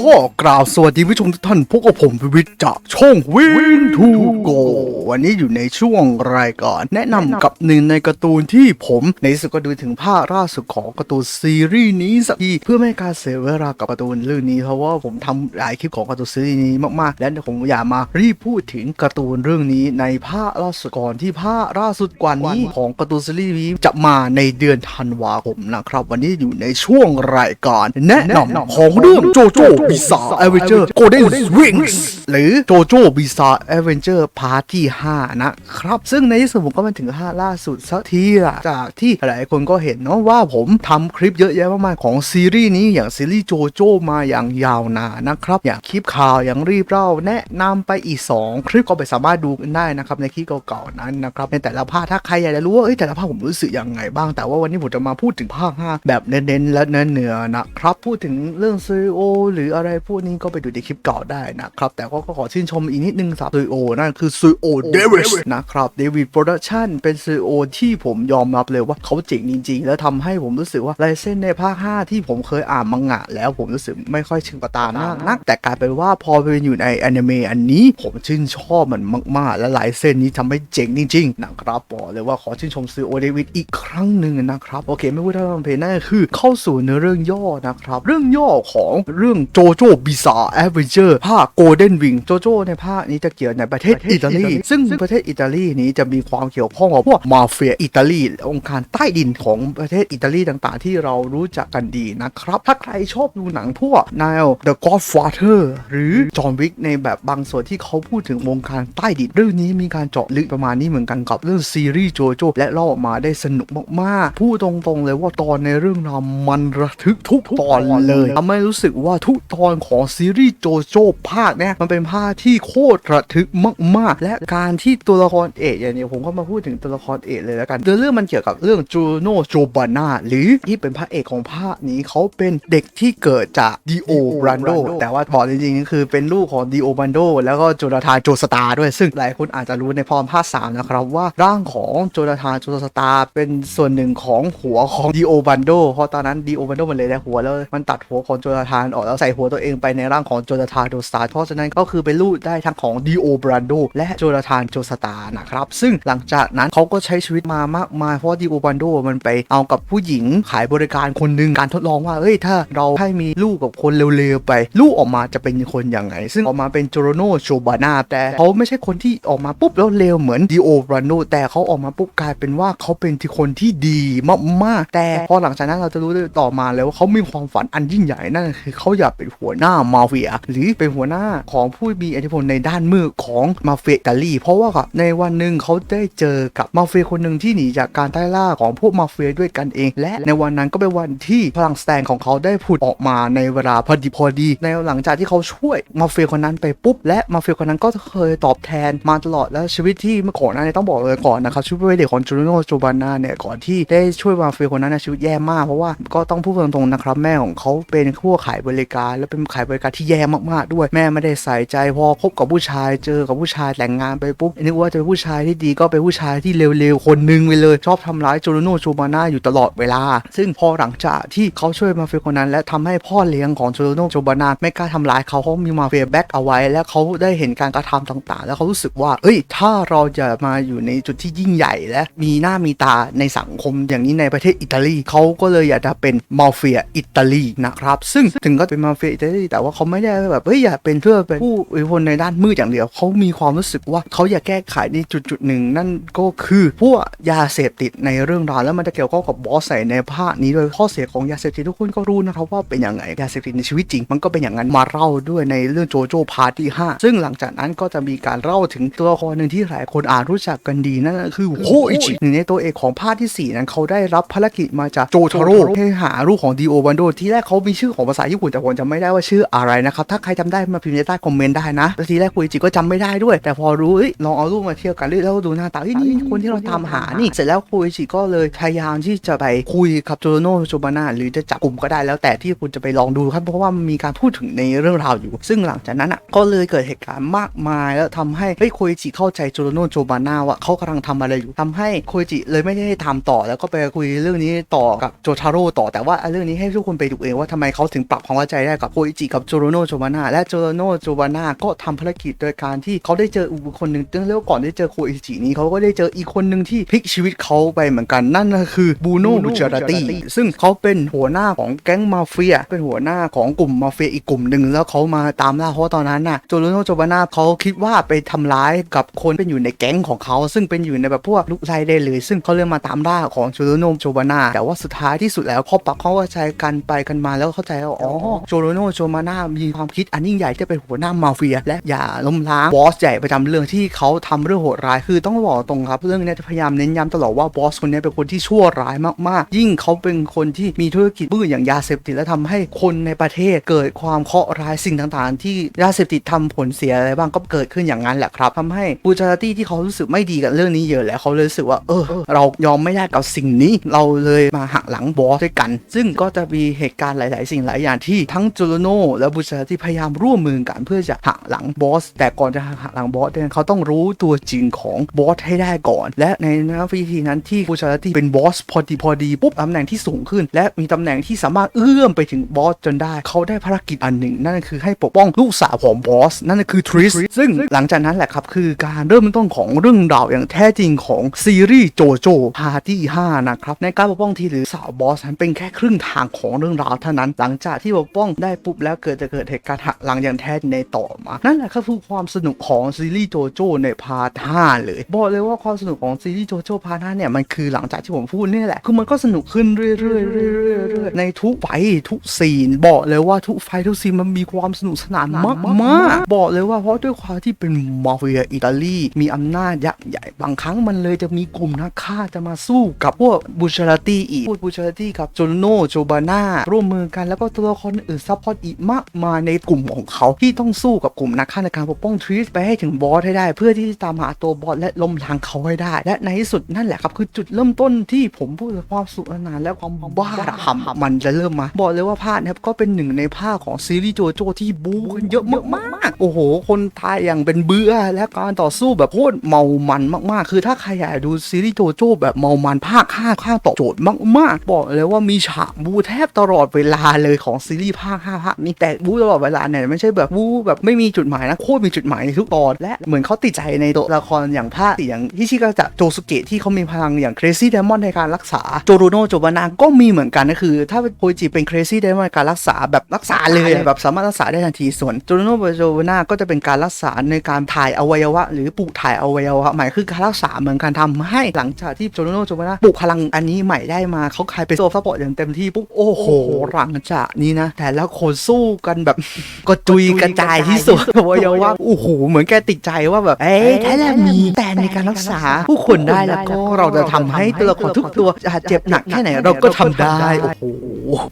ก็กล่าวสวัสดีผู้ชมทุกท่านพบกับผมวิวิทย์จากช่องวินทูโกวันนี้อยู่ในช่วงรายการแนะนำกับหนึ่งในการ์ตูนที่ผมในสุดก็ดูถึงภาคล่าสุดของการ์ตูนซีรีส์นี้สักทีเพื่อไม่ให้การเสียเวลากับการ์ตูนเรื่องนี้เพราะว่าผมทำหลายคลิปของการ์ตูนซีรีส์นี้มากๆ และผมอยากมารีบพูดถึงการ์ตูนเรื่องนี้ในภาคล่าสุดก่อนที่ภาคล่าสุดกว่านี้ของการ์ตูนซีรีส์นี้จะมาในเดือนธันวาคมนะครับ วันนี้อยู่ในช่วงรายการแนะนำของเรื่องโจโจบิซาร์เอเวนเจอร์โกลเด้นวิงส์หรือโจโจ้บิซาร์เอเวนเจอร์พาร์ทที่ 5 นะครับ ซึ่งในที่สุดผมก็มาถึงภาคล่าสุดสักทีละจากที่หลายคนก็เห็นเนาะว่าผมทำคลิปเยอะแยะมากมายของซีรีส์นี้อย่างซีรีส์โจโจ้มาอย่างยาวนานนะครับ อย่างคลิปข่าวอย่างรีบเล่าแนะนำไปอีก 2 คลิปก็ไปสามารถดูกันได้นะครับในคลิปเก่าๆนั้นนะครับในแต่ละภาคถ้าใครอยากจะรู้ว่าเอ้ยแต่ละภาคผมรู้สึกยังไงบ้าง แต่ว่าวันนี้ผมจะมาพูดถึงภาค5แบบเน้นๆและเนื้อเนื้อๆนะครับพูดถึงเรื่องซีโอหรืออะไรพวกนี้ก็ไปดูในคลิปเก่าได้นะครับ แต่ก็ขอชื่นชมอีกนิดนึงสำหรับซีโอนั่นคือซีโอเดวิสนะครับเดวิดโปรดักชั่นเป็นซีโอที่ผมยอมรับเลยว่าเขาเจ๋งจริง ๆ แล้วทำให้ผมรู้สึกว่าลายเส้นในภาค 5 ที่ผมเคยอ่านมังงะ แล้วผมรู้สึกไม่ค่อยชินกับตามากนัก แต่กลายเป็นว่าพอไปอยู่ในอนิเมะอันนี้ผมชื่นชอบมันมาก ๆ และลายเส้นนี้ทำให้เจ๋งจริง ๆ นะครับบอกเลยว่าขอชื่นชมซีโอเดวิดอีกครั้งหนึ่งนะครับ โอเค ไม่พูดเท่าเพลงนั่นก็คือเข้าสู่เนื้อเรื่องย่อนะครับ เรื่องย่อของเรื่องโจโจ้บิซาร์แอดเวนเจอร์ภาคโกลเด้นวิงโจโจ้ในภาคนี้จะเกี่ยวในประเทศอิตาลี ซึ่งประเทศอิตาลีนี้จะมีความเกี่ยวข้องกับพวกมาเฟียอิตาลีองค์การใต้ดินของประเทศอิตาลีต่างๆ ที่เรารู้จักกันดีนะครับ ถ้าใครชอบดูหนังพวก Nile The Godfather หรือจอห์นวิกในแบบบางส่วนที่เขาพูดถึงวงการใต้ดิน เรื่องนี้มีการเจาะลึกประมาณนี้เหมือนกันกับเรื่องซีรีส์โจโจ้และเล่าออกมาได้สนุกมากๆพูดตรงๆเลยว่าตอนในเรื่องราวมันระทึกทุกตอนเลยทำให้รู้สึกว่าทุกตอนของซีรีส์โจโจ้ภาคเนี่ยมันเป็นภาคที่โคตรระทึกมาก ๆ และการที่ตัวละครเอกอย่างนี้ผมก็มาพูดถึงตัวละครเอกเลยแล้วกันเรื่องมันเกี่ยวกับเรื่องจูโนโจบานาหรือที่เป็นพระเอกของภาคนี้เขาเป็นเด็กที่เกิดจากดีโอบรันโดแต่ว่าบอกจริงๆก็คือเป็นลูกของดีโอบรันโดแล้วก็โจนาธานโจสตาร์ด้วยซึ่งหลายคนอาจจะรู้ในพรภาคสามนะครับว่าร่างของโจนาธานโจสตาร์เป็นส่วนหนึ่งของหัวของดีโอบันโดเพราะตอนนั้นดีโอบันโดมันเลยได้หัวแล้วมันตัดหัวของโจนาธานออกแล้วใส่หัวตัวเองไปในร่างของโจนาธานโจสตาร์เพราะฉะนั้นก็คือเป็นลูกได้ทั้งของดีโอบันโดและโจนาธานโจสตาร์นะครับ ซึ่งหลังจากนั้นเขาก็ใช้ชีวิตมามากมายเพราะดีโอบันโดมันไปเอากับผู้หญิงขายบริการคนหนึ่งการทดลองว่าเอ้ยถ้าเราให้มีลูกกับคนเร็วๆไป ลูกออกมาจะเป็นคนยังไงซึ่งออกมาเป็นโจโรโนโชบานาแต่เขาไม่ใช่คนที่ออกมาปุ๊บแล้วเร็วเหมือนดีโอบรันโดแต่เขาออกมาปุ๊บกลายเป็นว่าเขาเป็นที่คนที่ดีมากๆแต่พอหลังจากนั้นเราจะรู้ได้ต่อมาแล้วเขามีความฝันอันยิ่งใหญ่นั่นคือเขาอยากเป็นหัวหน้ามาเฟีย หรือเป็นหัวหน้าของผู้มีอิทธิพลในด้านมืดของมาเฟียอิตาลี เพราะว่าในวันหนึ่งเขาได้เจอกับมาเฟียคนหนึ่งที่หนีจากการไล่ล่าของพวกมาเฟียด้วยกันเอง และในวันนั้นก็เป็นวันที่พลังแตนของเขาได้ผุดออกมาในเวลาพอดีพอดี ในหลังจากที่เขาช่วยมาเฟียคนนั้นไปปุ๊บ และมาเฟียคนนั้นก็เคยตอบแทนมาตลอดแล้วชีวิตที่เมื่อก่อนนั้นต้องบอกเลยก่อนนะครับชีวิตวัยเด็กของจูโนโจบานาเนี่ยก่อนที่ได้ช่วยมาเฟียคนนั้นนะชีวิตแย่มากเพราะว่าก็ต้องพูดตรงๆนะครับแม่ของเขาเป็นผู้ขายบริการและเป็นขายบริการที่แย่มากๆด้วย แม่ไม่ได้ใส่ใจพอคบกับผู้ชายเจอกับผู้ชายแต่งงานไปปุ๊บนึกว่าจะเป็นผู้ชายที่ดีก็เป็นผู้ชายที่เร็วๆคนหนึงไปเลยชอบทำร้ายโจโนโจบาน่าอยู่ตลอดเวลา ซึ่งพอหลังจากที่เขาช่วยมาเฟียคนนั้น และทำให้พ่อเลี้ยงของโจโนโจบาน่าไม่กล้าทำร้ายเขาเขามีมาเฟียแบ็กเอาไว้ และเขาได้เห็นการกระทำต่างๆ แล้วเขารู้สึกว่า เอ้ย ถ้าเราจะมาอยู่ในจุดที่ยิ่งใหญ่ และมีหน้ามีตาในสังคมอย่างนี้ในประเทศอิตาลีเขาก็เลยอยากจะเป็นมาเฟียอิตาลีนะครับ ซึ่งถึงก็เป็นมาเฟียอิตาลีแต่ว่าเขาไม่ได้แบบเฮ้ยอยากเป็นเพื่อเป็นผู้อิทธิพลในด้านมืดอย่างเดียวเขามีความรู้สึกว่าเขาอยากแก้ไขในจุดจุดๆหนึ่งนั่นก็คือพวกยาเสพติดในเรื่องราวแล้วมันจะเกี่ยวข้องกับบอสใส่ในภาคนี้ด้วยข้อเสียของยาเสพติดทุกคนก็รู้นะครับว่าเป็นยังไงยาเสพติดในชีวิตจริง มันก็เป็นอย่างนั้นมาเล่าด้วยในเรื่องโจโจ้พาร์ทที่5ซึ่งหลังจากนั้นก็จะมีการเล่าถึงตัวละครหนึ่งที่หลายคนอาจรู้จักกันดีนั่นก็คือโฮอิจิหนึ่งในตัวเอกของภาคที่ 4 นั้นเขาได้รับภารกิจมาจากโจทาโร่ให้หาลูกของดีโอบันโดที่แรกเขามีชื่อของภาษาญี่ปุ่นแต่ผมจำไม่ไม่ได้ว่าชื่ออะไรนะครับถ้าใครจำได้มาพิมพ์ในใต้คอมเมนต์ได้นะแล้วทีแรกคุยจิก็จำไม่ได้ด้วย แต่พอรู้ลองเอารูปมาเทียบกันแล้วดูหน้าตาเฮ้ยนี่คนที่เราตามหานี่เสร็จแล้วคุยจิก็เลยพยายามที่จะไปคุยกับโจโนโจบานาหรือจะจับกลุ่มก็ได้แล้วแต่ที่คุณจะไปลองดูครับเพราะว่ามีการพูดถึงในเรื่องราวอยู่ ซึ่งหลังจากนั้นอะก็เลยเกิดเหตุการณ์มากมาย แล้วทำให้เฮ้ยคอิจิเข้าใจโจโนโจบานาว่าเขากำลังทำอะไรอยู่ทำให้คอิจิเลยไม่ได้ทำต่อแล้วก็ไปคุยเรื่องนี้ต่อกับโจทาโร่ต่อแต่ว่าเรื่องนี้ให้ทุกคนไปดูเองว่าทำไมเขาถึงปรับความเข้าใจได้กับโคอิจิกับโจโรโนโจบาน่าและโจโรโนโจบาน่าก็ทำภารกิจโดยการที่เขาได้เจออีกคนหนึ่งตั้งแต่ก่อนได้เจอโคอิจินี้เขาก็ได้เจออีกคนหนึ่งที่พลิกชีวิตเขาไปเหมือนกันนั่นก็คือบูโนบุจาราตีซึ่งเขาเป็นหัวหน้าของแก๊งมาเฟีย เป็นหัวหน้าของกลุ่มมาเฟียอีกกลุ่มหนึ่งแล้วเขามาตามล่าเพราะตอนนั้นน่ะโจโรโนโจบาน่าเขาคิดว่าไปทำร้ายกับคนเป็นอยู่ในแก๊งของเขาซึ่งเป็นอยู่ในแบบพวกลูกไล่ได้เลย ซึ่งเขาเลยมาตามล่าของโจโรโนโจบาน่าแต่ว่าสุดท้ายที่สุดแล้วเขาปรับเขาว่าใจกันไปกันมาแล้วเข้าใจว่าอ๋อโจโรโนโจบาน่ามีความคิดอันยิ่งใหญ่ที่เป็นหัวหน้ามาเฟีย และอย่าล้มล้างบอสใหญ่ประจำเรื่องที่เขาทำเรื่องโหดร้ายคือต้องบอกตรงครับเรื่องนี้จะพยายามเน้นย้ำตลอดว่าบอสคนนี้เป็นคนที่ชั่วร้ายมากๆ ยิ่งเขาเป็นคนที่มีธุรกิจมืดอย่างยาเสพติดและทำให้คนในประเทศเกิดความเคราะห์ร้ายสิ่งต่างๆ ที่ยาเสพติดทำผลเสียอะไรบ้างก็เกิดขึ้นอย่างนั้นแหละครับทำให้บูจาราตี้ที่เขารู้สึกไม่ดีกับเรื่องนี้เยอะแล้วเขาเลยรู้สึกว่าเออ เรายอมไม่ได้กับสิ่งนี้ เราเลยมาหักหลังบอสด้วยกัน ซึ่งก็จะมีเหตุการณ์หลาย ๆ สิ่งหลายอย่างที่ทั้งจโรโนและบูจาราตี้พยายามร่วมมือกันเพื่อจะหักหลังบอส แต่ก่อนจะหักหลังบอสเนี่ยเขาต้องรู้ตัวจริงของบอสให้ได้ก่อน และในวิธีนั้นที่บูจาราตี้เป็นบอสพอดีพอดีปุ๊บตำแหน่งที่สูงขึ้น และมีตำแหน่งที่สามารถเอื้อมไปถึงบอสจนได้ เขาได้ภารกิจอันหนึ่ง นั่นก็คือให้ปกป้องลูกสาวของบอส นั่นก็คือทริสซึ่งหลังจากนั้นแหละครับคือการเริ่มต้นของเรื่องราวอย่างแท้จริงของซีรีส์โจโจพาร์ที่5นะครับในการปกป้องทีหรือสาวบอสนั้นเป็นแค่ครึ่งทางของเรื่องราวเท่านั้น หลังจากที่ปกป้องได้ปุ๊บแล้วเกิดจะเกิดเหตุการณ์หักหลังอย่างแท้ในต่อมา นั่นแหละครับคือความสนุกของซีรีส์โจโจในพาร์ท5เลย บอกเลยว่าความสนุกของซีรีส์โจโจพาร์ท5เนี่ยมันคือหลังจากที่ผมพูดนี่แหละ คือมันก็สนุกขึ้นเรื่อยๆเรื่อยๆในทุกไฟทุกซีน บอกเลยว่าทุกไฟทุกซีนมันมีความสนุกสนานมากมากๆบอกเลยว่าเพราะด้วยความที่เป็นมาเฟียอิตาลีมีอำนาจยักษ์ใหญ่บางครั้งมันเลยจะมีกลุ่มนักฆ่าจะมาสู้กับพวกบูชาราตี้อีกพวกบูชาราตี้กับโจโนโจบาน่าร่วมมือกันแล้วก็ตัวละครอื่นซัพพอร์ตอีกมากมายในกลุ่มของเขาที่ต้องสู้กับกลุ่มนักฆ่าในการปกป้องทริสไปให้ถึงบอสให้ได้ เพื่อที่จะตามหาตัวบอสและล้มล้างเขาให้ได้ และในที่สุดนั่นแหละครับคือจุดเริ่มต้นที่ผมพูดถึงความสุขนานและความบ้าระห่ำมันจะเริ่มมาบอกเลยว่าภาคนี้ก็เป็นหนึ่งในภาคของซีรีส์โจโจที่บู๊กันเยอะมากๆโอ้โห คนไทยอย่างเป็นเบื่อและการต่อสู้แบบโคตรเมามันมากๆ คือถ้าใครอยากดูซีรีส์โจโจแบบเมามันภาค5ภาคตอโจทย์มากๆ บอกเลยว่ามีฉากบู๊แทบตลอดเวลาเลยของซีรีส์ภาค5ภาคนี้แต่บู๊ตลอดเวลาเนี่ยไม่ใช่แบบบู๊แบบไม่มีจุดหมายนะโคตรมีจุดหมายในทุกตอนและเหมือนเขาติดใจในตัวละครอย่างภาคอย่างฮิชิกาจะโจสุเกะที่เขามีพลังอย่างเครซี่เดมอนในการรักษาโจโรโนโจบานาก็มีเหมือนกันนะคือ ถ้าโคจิเป็นเครซี่เดมอนการรักษาแบบรักษาเลยอะแบบสามารถรักษาได้ทันทีส่วนโจโรโนโจบานาก็จะเป็นการรักษาในการถ่ายอวัยวะ หรือปลูกถ่ายอวัยวะใหม่คือการรักษาเหมือนการทำให้หลังจากที่โจโรโนโจบานาปลูกพลังอันนี้ใหม่ได้มาเขากลายเป็นโซซัพพอร์ตอย่างเต็มที่ปุ๊บโอ้โหหลังจากนี้นะแต่ละคนสู้กันแบบกระจุยกระจายที่สุดอวัยวะโอ้โหเหมือนแกติดใจว่าแบบเอ๊ะถ้าเรามีแต่ในการรักษาผู้คนได้แล้วก็เราจะทำให้ตัวละครทุกตัวจะเจ็บหนักแค่ไหนเราก็ทำได้โอ้โห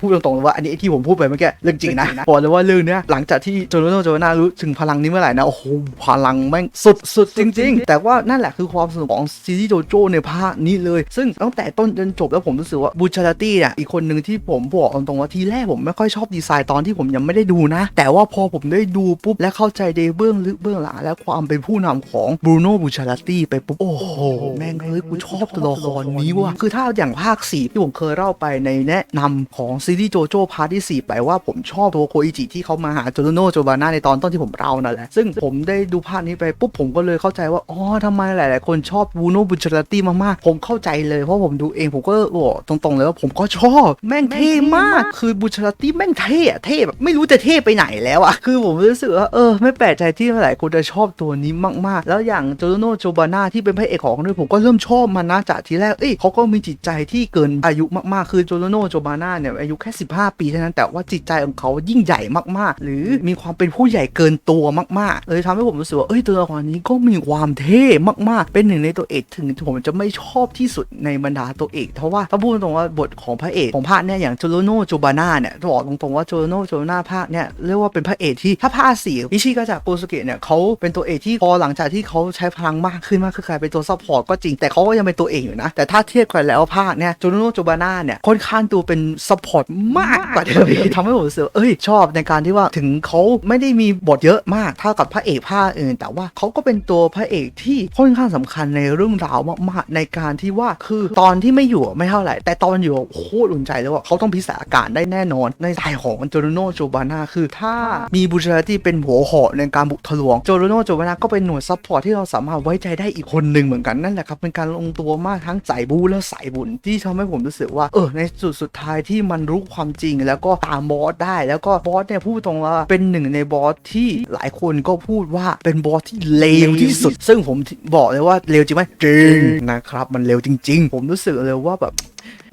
พูดตรงๆเลยว่าอันนี้ที่ผมพูดไปเมื่อกี้เรื่องจริงนะบอกเลยว่าเรื่องเนี้ยหลังจากที่โจโรโนโจนารู้ถึงพลังนี้เมื่อไหร่นะโอ้โหพลังแม่งสุดสุดจริง ๆ แต่ว่านั่นแหละคือความสนุกของซีรีส์โจโจในภาคนี้เลย ซึ่งตั้งแต่ต้นจนจบแล้วผมรู้สึกว่าบูชาราตี้เนี่ยอีกคนหนึ่งที่ผมบอกตรงๆว่าทีแรกผมไม่ค่อยชอบดีไซน์ตอนที่ผมยังไม่ได้ดูนะ แต่ว่าพอผมได้ดูปุ๊บและเข้าใจในเบื้องลึกเบื้องหลังและความเป็นผู้นำของบรูโน่บูชาราตี้ไปปุ๊บ โอ้โห แม่งเฮ้ยกูชอบตัวละครนี้ว่ะคือถ้าอย่างภาค4ที่ผมเคยเล่าไปในแนะนำของซีรีส์โจโจพาร์ทที่4ไปว่าผมชอบตัวโคอิจิที่เขามาหาโจโรโนโจบาน่าในตอนต้นที่ผมเล่านั่นแหละซึ่งผมได้ดูภาคนี้ไปปุ๊บผมก็เลยเข้าใจว่าอ๋อทำไมหลาย ๆ คนชอบบรูโน่บูชาราตี้มาก ๆ ผมเข้าใจเลยเพราะผมดูเองผมก็บอกตรง ๆ เลยว่าผมก็ชอบแม่งเท่มาก คือบูชาราตี้แม่งเท่เท่แบบไม่รู้จะเท่ไปไหนแล้วอะคือผมรู้สึกว่าเออไม่แปลกใจที่หลายคนจะชอบตัวนี้มากๆ แล้วอย่างโจโรโนโจบาน่าที่เป็นพระเอกของเรื่องผมก็เริ่มชอบมันนะจากทีแรกเอ้ยเขาก็มีจิตใจที่เกินอายุมากๆ คือโจโรโนโจบาน่าเนี่ยอายุแค่ 15 ปีเท่านั้นแต่ว่าจิตใจของเขายิ่งใหญ่มากๆ หรือมีความเป็นผู้ใหญ่เกินตัวมากๆ เลยทำให้ผมรู้สึกว่าเอ้ยตัวละครนี้ก็มีความเท่มากๆ เป็นหนึ่งในตัวเอกถึงผมจะไม่ชอบที่สุดในบรรดาตัวเอกเพราะว่าถ้าพูดตรงว่าบทของพระเอกของภาคเนี่ยอย่างโจโรโนโจบาน่าเนี่ยบอกตรงๆว่าโจโรโนโจนาภาคเนี่ยเรียกว่าเป็นพระเอกที่ถ้าภาคสี่อิชิกาจากโกสุเกะเนี่ยเขาเป็นตัวเอกที่พอหลังจากที่เขาใช้พลังมากขึ้นมากขึ้นกลายเป็นตัวซัพพอร์ตก็จริงแต่เขาก็ยังเป็นตัวเอกอยู่นะ แต่ถ้าเทียบกันแล้วภาคเนี่ยโจโรโนโจบาน่าเนี่ยค่อนข้างตัวเป็นซัพพอร์ตมากกว่าเดิมทำให้ผมรู้สึกเอ้ยชอบในการที่ว่าถึงเขาไม่ได้มีบทเยอะมากเท่ากับพระเอกภาคอื่น แต่ว่าเขาก็เป็นตัวพระเอกที่ค่อนข้างสำคัญในเรื่องราวมากๆในการที่ว่าคือตอนที่ไม่อยู่ไม่เท่าไหร่ แต่ตอนอยู่โคตรอุ่นใจเลยว่าเขาต้องพิสาการได้แน่นอนในสายของโจโรโนโจบานาคือถ้ามีบูชาที่เป็นหัวหอกในการบุกทะลวงโจโรโนโจบานาก็เป็นหน่วยซัพพอร์ตที่เราสามารถไว้ใจได้อีกคนหนึ่งเหมือนกันนั่นแหละครับเป็นการลงตัวมากทั้งสายบูและสายบุญที่ทำให้ผมรู้สึกว่าเออในจุดสุดท้ายที่มันรู้ความจริง แล้วก็ตามบอสได้ แล้วก็บอสเนี่ยพูดตรงว่าเป็นหนึ่งในบอสที่หลายคนก็พูดว่าเป็นบอสที่เลวที่สุด ซึ่งผมบอกเลยว่าเลวจริงไหมจริงนะครับ มันเลวจริง ๆ ผมรู้สึกเลยว่าแบบ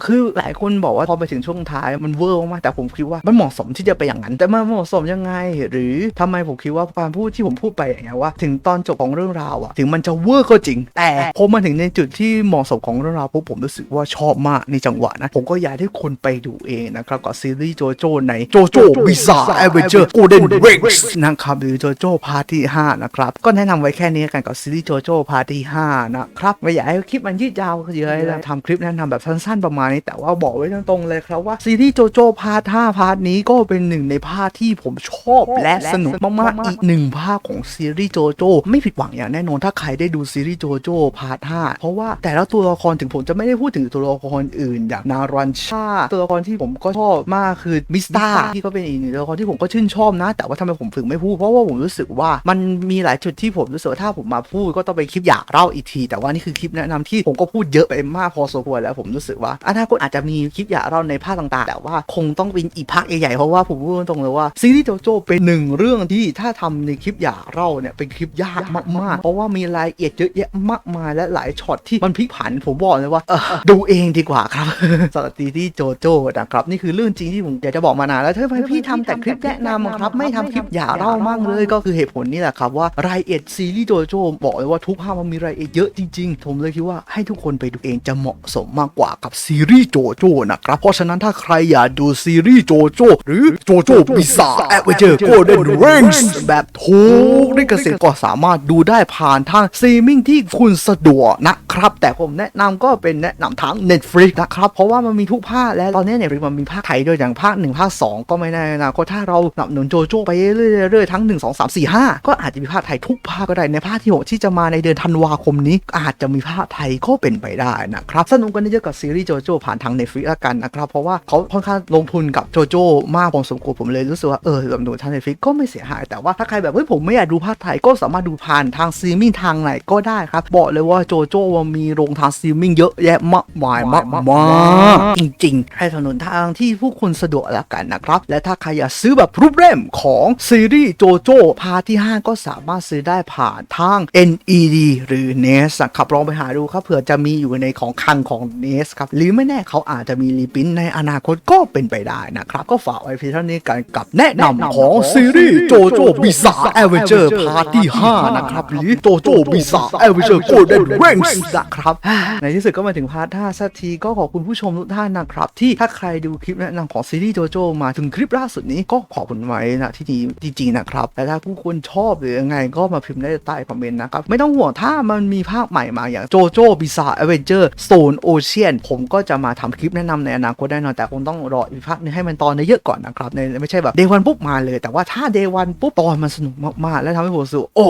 คือหลายคนบอกว่าพอไปถึงช่วงท้ายมันเวอร์มากๆแต่ผมคิดว่ามันเหมาะสมที่จะไปอย่างนั้น แต่มันเหมาะสมยังไง หรือทำไมผมคิดว่าการพูดที่ผมพูดไปอย่างเงี้ยว่า ถึงตอนจบของเรื่องราวอะถึงมันจะเวอร์ก็จริง แต่พอมาถึงในจุดที่เหมาะสมของเรื่องราวปุ๊บผมรู้สึกว่าชอบมากในจังหวะนะผมก็อยากให้คนไปดูเองนะครับกับซีรีส์โจโจ้ในโจโจ้บิซาแอเวนเจอร์โกลเด้นเรกส์นะครับหรือโจโจ้พาร์ทที่5นะครับก็แนะนำไว้แค่นี้กันกับซีรีส์โจโจ้พาร์ทที่5นะครับไม่อยากให้คลิปมันยืดยาวเยอะเลยทำคลิปแนะนำแบบสั้นๆประมาณนี้แต่ว่าบอกไว้ตรงๆเลยครับว่าซีรีส์โจโจ้พาร์ท5พาร์ทนี้ก็เป็นหนึ่งในภาคที่ผมชอบและสนุกมากๆอีกหนึ่งภาคของซีรีส์โจโจ้ไม่ผิดหวังอย่างแน่นอนถ้าใครได้ดูซีรีส์โจโจ้พาร์ท5เพราะว่าแต่ละตัวละครถึงผมจะไม่ได้พูดถึงตัวละครอื่น อย่างนารันชา ตัวละครที่ผมก็ชอบมากคือมิสตาที่ก็เป็นอีกหนึ่งตัวละครที่ผมก็ชื่นชอบนะ แต่ว่าทำไมผมถึงไม่พูดเพราะว่าผมรู้สึกว่ามันมีหลายจุดที่ผมรู้สึกว่าถ้าผมมาพูดก็ต้องเป็นคลิปอยากเล่าอีกที แต่ว่านี่คือคลิปแนะนำที่ผมก็พูดเยอะไปมากพอสมควรแล้วผมรู้สึกว่าอนาคตอาจจะมีคลิปอยากเล่าในภาคต่างๆ แต่ว่าคงต้องเป็นอีกภาคใหญ่ๆ เพราะว่าผมพูดตรงๆเลยว่าซีรีส์โจโจ้เป็นหนึ่งเรื่องที่ถ้าทำในคลิปอยากเล่าเนี่ยเป็นคลิปยากมากๆ เพราะว่ามีรายละเอียดเยอะแยะมากมายและหลายช็อตที่มันพลิกผันผมบอกเลยว่าดูเองดีกว่าครับสำหรับซีรีส์โจโจ้นะครับนี่คือเรื่องจริงที่ผมอยากจะบอกมานานแล้วทำไมพี่ทำแต่คลิปแนะนำครับไม่ทำคลิปอยากเล่ามั่งเลยก็คือเหตุผลนี่แหละครับว่ารายละเอียดซีรีส์โจโจ้บอกเลยว่าทุกภาคมันมีรายละเอียดเยอะจริงๆ ผมเลยคิดว่าให้ทุกคนไปดูเองจะเหมาะสมมากกว่ากับซีรีส์โจโจ้นะครับ เพราะฉะนั้นถ้าใครอยากดูซีรีส์โจโจ้หรือโจโจ้ปีศาจแอดเวนเจอร์โกลเด้นเรนส์แบบถูกลิขสิทธิ์ก็สามารถดูได้ผ่านทางซีมิ่งที่คุณสะดวกนะครับ แต่ผมแนะนำก็เป็นแนะนำทาง Netflix นะครับ เพราะว่ามันมีทุกภาคและตอนนี้ Netflix มันมีภาคไทยด้วยอย่างภาค1ภาค2 ก็ไม่แน่นะก็ถ้าเราสนับสนุนโจโจ้ไปเรื่อยๆทั้ง 1 2 3 4 5 ก็อาจจะมีภาคไทยทุกภาคก็ได้ในภาคที่6ที่จะมาในเดือนธันวาคมนี้ อาจจะมีภาคไทยก็เป็นไปได้นะครับสนุกกันเยอะกับซีรีส์โจโจ้ผ่านทาง Netflix ละกันนะครับ เพราะว่าเขาค่อนข้างลงทุนกับโจโจ้มากพอสมควรผมเลยรู้สึกว่าเออสนับสนุนทาง Netflix ก็ไม่เสียหาย แต่ว่าถ้าใครแบบเฮ้ยผมไม่อยากดูภาคไทยก็สามารถดูผ่านทางซีมิ่งทางไหนก็ได้ครับ บอกเลยว่าโจโจ้มีโรงทางซีมิ่งเยอะแยะมากมายมากมากจริงๆให้ถนนทางที่ผู้คนสะดวกแล้วกันนะครับ และถ้าใครอยากซื้อแบบรูปเล่มของซีรีส์โจโจ้พาที่ 5 ก็สามารถซื้อได้ผ่านทาง NED หรือ NES นะครับลองไปหาดูครับเผื่อจะมีอยู่ในของคังของ NES ครับหรือไม่แน่เขาอาจจะมีรีปรินท์ในอนาคตก็เป็นไปได้นะครับ ก็ฝากไว้เพียงเท่านี้กันกับแนะนำของซีรีส์โจโจ้บิซาแอเวนเจอร์พาร์ทที่5นะครับ หรือโจโจ้บิซาแอเวนเจอร์โกลเด้นเรนส์นะครับ ในที่สุดก็มาถึงพาร์ท5สักทีก็ขอบคุณผู้ชมทุกท่านนะครับ ที่ถ้าใครดูคลิปแนะนำของซีรีส์โจโจ้มาถึงคลิปล่าสุดนี้ก็ขอบคุณไว้นะที่ดีจริงๆนะครับแต่ถ้าผู้คนชอบหรือยังไงก็มาพิมพ์ได้ใต้คอมเมนต์นะครับไม่ต้องห่วงถ้ามันมีภาคใหม่มาอย่างโจโจ้บิซาแอเวนเจอร์โซนโอเชียนผมก็จะมาทำคลิปแนะนำในอนาคตแน่นอนแต่คงต้องรออีกภาคหนึงให้มันตอนเยอะก่อนนะครับในไม่ใช่แบบเดวันปุ๊บมาเลย แต่ว่าถ้าเดวันปุ๊บตอนมันสนุกมากๆ และทำให้ผมรู้สึกโอ้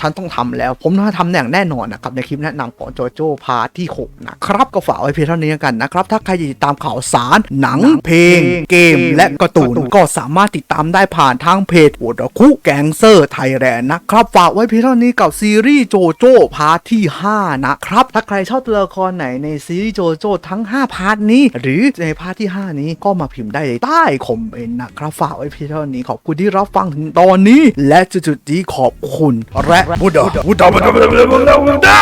ฉันต้องทำแล้ว ผมต้องทำอย่างแน่นอนนะครับในคลิปแนะนำของโจโจ้พาร์ทที่ 6 นะครับก็ฝากไว้เพียงเท่านี้กันนะครับถ้าใครอยากติดตามข่าวสารหนังเพลง เกม และการ์ตูนก็สามารถติดตามได้ผ่านทางเพจโอดคุแกงเซอร์ไทยแลนด์นะครับฝากไว้เพียงเท่านี้กับซีรีส์โจโจ้พาร์ทที่ 5 นะครับ ถ้าใครชอบตัวละครไหนในซีรีส์โจโจ้ทั้ง 5พาร์ทนี้ หรือในพาร์ทที่ 5 นี้ก็มาพิมพ์ได้ใต้คอมเมนต์นะครับฝากไว้เพียงเท่านี้ขอบคุณที่รับฟังถึงตอนนี้ และจุดๆนี้ขอบคุณ และบุดาบุดาบุดาบุดาบุดา